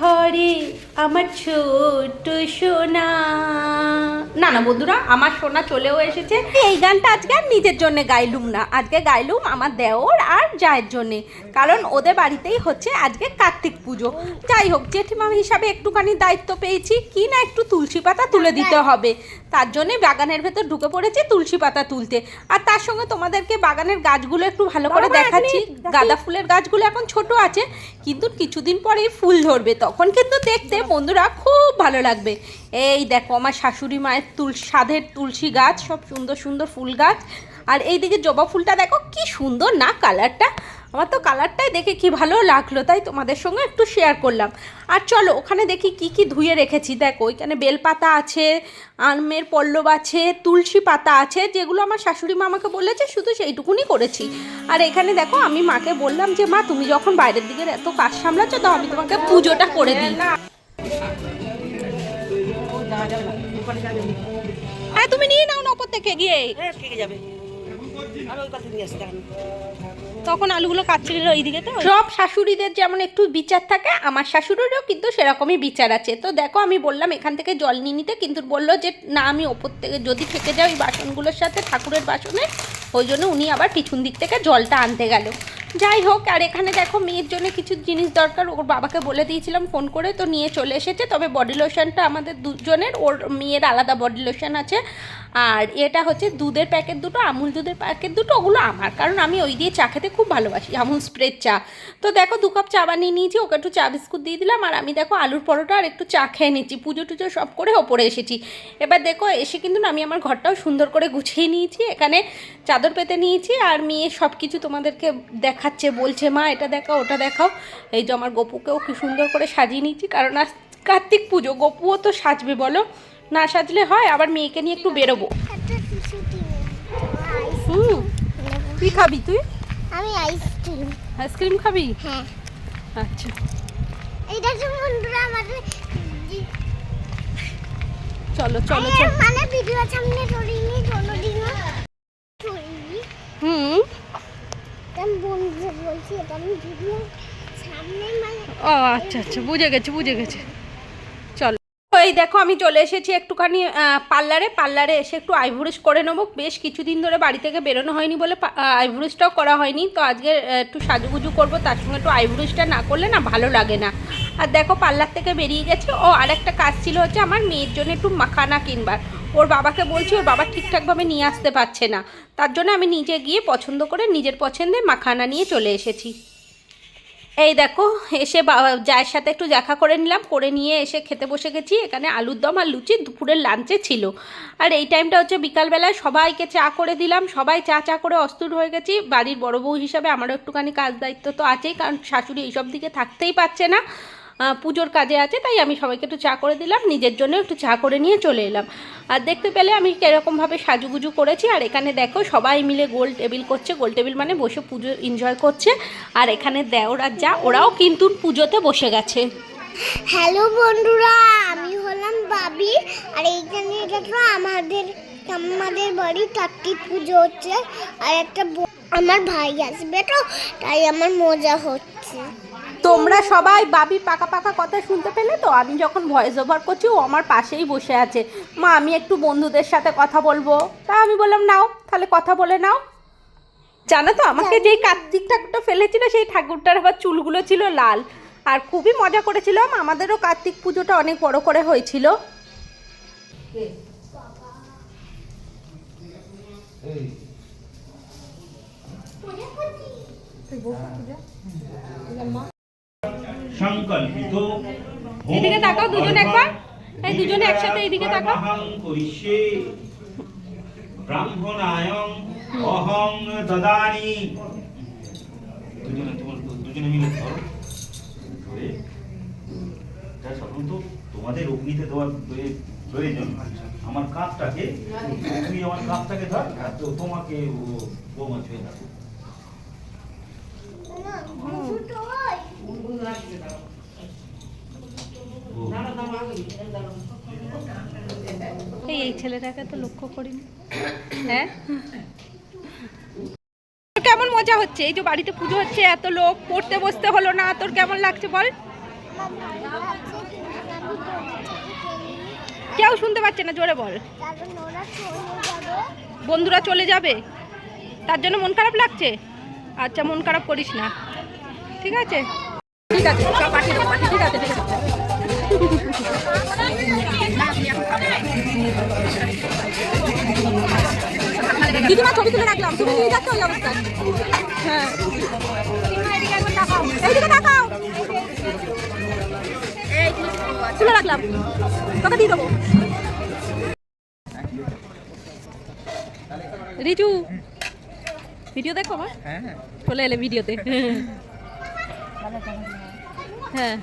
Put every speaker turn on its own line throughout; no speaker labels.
recording. আমার ছোট সোনা। না না বন্ধুরা আমার সোনা চলেও এসেছে। এই গানটা আজকে আর নিজের জন্য গাইলুম না। আজকে গাইলুম আমার দেওর আর জায়ের জন্যে। কারণ ওদের বাড়িতেই হচ্ছে আজকে কার্তিক পুজো। যাই হোক জেঠিমা হিসাবে একটুখানি দায়িত্ব পেয়েছি। কি না একটু তুলসী পাতা তুলে দিতে হবে। তার জন্যে বাগানের ভেতর ঢুকে পড়েছি তুলসী পাতা তুলতে। আর তার সঙ্গে তোমাদেরকে বাগানের গাছগুলো একটু ভালো করে দেখাচ্ছি। গাঁদা ফুলের গাছগুলো এখন ছোট আছে কিন্তু কিছুদিন পরেই ফুল ধরবে। তখন কিন্তু দেখতে বন্ধুরা, খুব ভালো লাগবে। এই দেখো, আমার শাশুড়ি মায়ের তুল, সাধের তুলসী গাছ, সব সুন্দর সুন্দর ফুল গাছ। আর এইদিকে জবা ফুলটা দেখো, কি সুন্দর না কালারটা? আমার তো কালারটাই দেখে কি ভালো লাগল, তাই তোমাদের সঙ্গে একটু শেয়ার করলাম। আর চলো, ওখানে দেখি কি কি ধুয়ে রেখেছি। দেখো, ওইখানে বেলপাতা আছে, আমের পল্লব আছে, তুলসী পাতা আছে, যেগুলো আমার শাশুড়ি মা আমাকে বলেছে, শুধু সেইটুকুনি করেছি। আর এখানে দেখো, আমি মাকে বললাম যে, মা, তুমি যখন বাইরের দিকের এত কাজ সামলাচ্ছ তো আমি তোমাকে পুজোটা করে দিই। হ্যাঁ তুমি নিয়ে নাও না ওপর থেকে গিয়ে।
হ্যাঁ যাবে।
তখন আলুগুলো কাটছিল এইদিকে তো? সব শাশুড়িদের যেমন একটু বিচার থাকে আমার শাশুড়িরও কিন্তু সেরকমই বিচার আছে। তো দেখো আমি বললাম এখান থেকে জল নিয়ে নিতে কিন্তু বলল যে না আমি ওপর থেকে যদি থেকে যাও এই বাসনগুলোর সাথে ঠাকুরের বাসনে। ওই জন্য উনি আবার পিছন দিক থেকে জলটা আনতে গেল। যাই হোক, আর এখানে দেখো মেয়ের জন্য কিছু জিনিস দরকার। ওর বাবাকে বলে দিয়েছিলাম ফোন করে, তো নিয়ে চলে এসেছে। তবে বডি লোশনটা আমাদের দুজনের, ওর মেয়ের আলাদা বডি লোশন আছে। আর এটা হচ্ছে দুধের প্যাকেট দুটো, আমুল দুধের প্যাকেট দুটো, ওগুলো আমার। কারণ আমি ওই দিয়ে চা খেতে খুব ভালোবাসি, আমুল স্প্রেড চা। তো দেখো দু কাপ চা বানিয়ে নিয়েছি, ওকে একটু চা বিস্কুট দিয়ে দিলাম, আর আমি দেখো আলুর পরোটা আর একটু চা খেয়ে নিচ্ছি, পুজো টুজো সব করে ওপরে এসেছি। এবার দেখো এসে কিন্তু আমি আমার ঘরটাও সুন্দর করে গুছিয়ে নিয়েছি, এখানে চাদর পেতে নিয়েছি, আর মেয়ে সব কিছু তোমাদেরকে দেখাচ্ছে, বলছে, মা, এটা দেখাও, ওটা দেখাও। এই যে আমার গপুকেও কি সুন্দর করে সাজিয়ে নিয়েছি, কারণ আজ কার্তিক পুজো, গপুও তো সাজবে, বলো। না সাজলে হয় আবার মেয়েকে নিয়ে একটু বেরোবো। হুম। কি খাবি তুই?
আমি আইসক্রিম।
আইসক্রিম খাবি?
হ্যাঁ।
আচ্ছা।
এইটা তো বন্ধুরা আমাদের
চলো চলো চলো।
মানে ভিডিও সামনে ধরিনি কোনোদিনও
হুম।
আমি বলছি এটা আমি ভিডিও সামনে মানে
ও আচ্ছা আচ্ছা বুঝে গেছি বুঝে গেছি। এই দেখো, আমি চলে এসেছি একটুখানি পার্লারে। পার্লারে এসে একটু আইব্রুশ করে নেব। বেশ কিছুদিন ধরে বাড়ি থেকে বেরোনো হয়নি বলে আইব্রুশটাও করা হয়নি। তো আজকে একটু সাজুগুজু করব, তার সঙ্গে একটু আইব্রুশটা না করলে না ভালো লাগে না। আর দেখো, পার্লার থেকে বেরিয়ে গেছে। ও, আরেকটা কাজ ছিল হচ্ছে আমার মেয়ের জন্য একটু মাখানা কিনবার। ওর বাবাকে বলছি, ওর বাবা ঠিকঠাকভাবে নিয়ে আসতে পারছে না। তার জন্য আমি নিজে গিয়ে পছন্দ করে নিজের পছন্দে মাখানা নিয়ে চলে এসেছি। এই দেখো, এসে জায়ের সাথে একটু দেখা করে নিলাম, করে নিয়ে এসে খেতে বসে গেছি। এখানে আলুর দম আর লুচি দুপুরের লাঞ্চে ছিল। আর এই টাইমটা হচ্ছে বিকালবেলায় সবাইকে চা করে দিলাম। সবাই চা চা করে অস্থির হয়ে গেছি। বাড়ির বড় বউ হিসাবে আমারও একটুখানি কাজ দায়িত্ব তো আছেই, কারণ শাশুড়ি এইসব দিকে থাকতেই পারছে না। পুজোর কাজে আছে, তাই আমি সবাইকে একটু চা করে দিলাম, নিজের জন্য একটু চা করে নিয়ে চলে এলাম। আর দেখতে পেলে আমি কীরকমভাবে সাজুগুজু করেছি, আর এখানে দেখো সবাই মিলে গোল টেবিল করছে, গোল টেবিল মানে বসে পুজো এনজয় করছে, আর এখানে দেওর যা, ওরাও কিন্তু পুজোতে বসে গেছে।
হ্যালো বন্ধুরা, আমি হলাম বাবি, আর এইখানে তো আমাদের আমাদের বাড়ি কার্তিক পুজো হচ্ছে, আর একটা আমার ভাই আসবে তো, তাই আমার মজা হচ্ছে।
তোমরা সবাই বাবি পাকা পাকা কথা শুনতে পেলে তো? আমি যখন ভয়েস ওভার করছি ও আমার পাশেই বসে আছে। মা আমি একটু বন্ধুদের সাথে কথা বলব। তা আমি বললাম নাও তাহলে কথা বলে নাও। জানো তো আমাকে যেই কার্তিক ঠাকুরটা ফেলেছিল সেই ঠাকুরটার আবার চুলগুলো ছিল লাল। আর খুবই মজা করেছিলাম আমাদেরও কার্তিক পুজোটা অনেক বড় করে হয়েছিল।
সংকল্পিত
এদিকে তাকাও দুজন একবার। এই দুজনে একসাথে এইদিকে তাকাও।
অহং করিষ্যে। ব্রাহ্মণায়ং অহং দদানি। দুজনে তোমার দুজনে মিলে ধরো। ধরে। যা সাধারণত তোমাদের অগ্নিতে দেওয়ার প্রয়োজন। আমার কাপটাকে তুমি আমার কাপটাকে ধর আর তো তোমাকে ও বৌমা ছুঁয়ে থাকো
এই ছেলেটাকে তো লক্ষ্য করিনি। হ্যাঁ? কেমন মজা হচ্ছে? এই যে বাড়িতে পুজো হচ্ছে, এত লোক, পড়তে বসতে হলো না, তোর কেমন লাগছে বল? কেউ শুনতে পাচ্ছে না, জোরে বল। বন্ধুরা চলে যাবে। তার জন্য মন খারাপ লাগছে? আচ্ছা মন খারাপ করিস না। ঠিক আছে? ঠিক আছে ঠিক আছে ঠিক আছে। দিদিমা ছবি তুলে রাখলাম। তুমি নিয়ে যাচ্ছ ওই হ্যাঁ। এইদিকে তাকাও। তুলে রাখলাম। তোকে দিয়ে দেবো। রিজু ভিডিও দেখো আমার? চলে এলে ভিডিওতে। হ্যাঁ।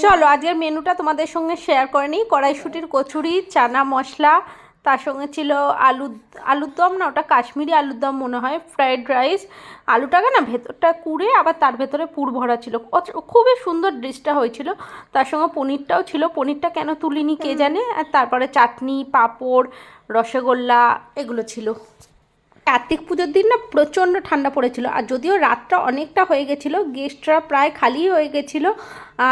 চলো আজকের মেনুটা তোমাদের সঙ্গে শেয়ার করে নিই। কড়াইশুটির কচুরি চানা মশলা তার সঙ্গে ছিল আলু আলুর দম না ওটা কাশ্মীরি আলুর দম মনে হয় ফ্রাইড রাইস আলুটাকে না ভেতরটা কুড়ে আবার তার ভেতরে পুর ভরা ছিল। অচ- খুবই সুন্দর ডিশটা হয়েছিল। তার সঙ্গে পনিরটাও ছিল। পনিরটা কেন তুলিনি কে জানে? আর তারপরে চাটনি পাঁপড় রসগোল্লা এগুলো ছিল। কার্তিক পুজোর দিন না প্রচণ্ড ঠান্ডা পড়েছিল। আর যদিও রাতটা অনেকটা হয়ে গেছিল গেস্টরা প্রায় খালি হয়ে গেছিল।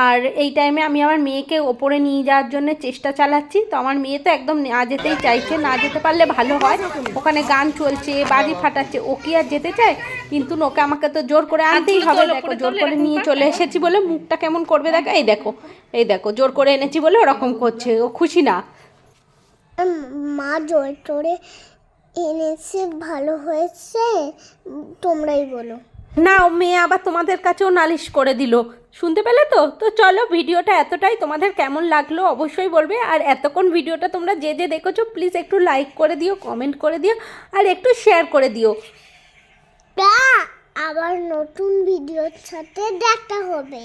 আর এই টাইমে আমি আমার মেয়েকে ওপরে নিয়ে যাওয়ার জন্য চেষ্টা চালাচ্ছি। তো আমার মেয়ে তো একদম না যেতেই চাইছে না যেতে পারলে ভালো হয়। ওখানে গান চলছে বাজি ফাটাচ্ছে ও কি আর যেতে চায়? কিন্তু ওকে আমাকে তো জোর করে আনতেই হবে। দেখো জোর করে নিয়ে চলে এসেছি বলে মুখটা কেমন করবে দেখো? এই দেখো এই দেখো জোর করে এনেছি বলে ওরকম করছে। ও খুশি না?
মা জোর টোরে এনেছে ভালো হয়েছে? তোমরাই বলো।
না ও মেয়ে আবার তোমাদের কাছেও নালিশ করে দিল। শুনতে পেলে তো? তো চলো ভিডিওটা এতটাই তোমাদের কেমন লাগল অবশ্যই বলবে। আর এতক্ষণ ভিডিওটা তোমরা যে যে দেখেছ প্লিজ একটু লাইক করে দিও কমেন্ট করে দিও আর একটু শেয়ার করে দিও।
তা আবার নতুন ভিডিওর সাথে দেখা হবে।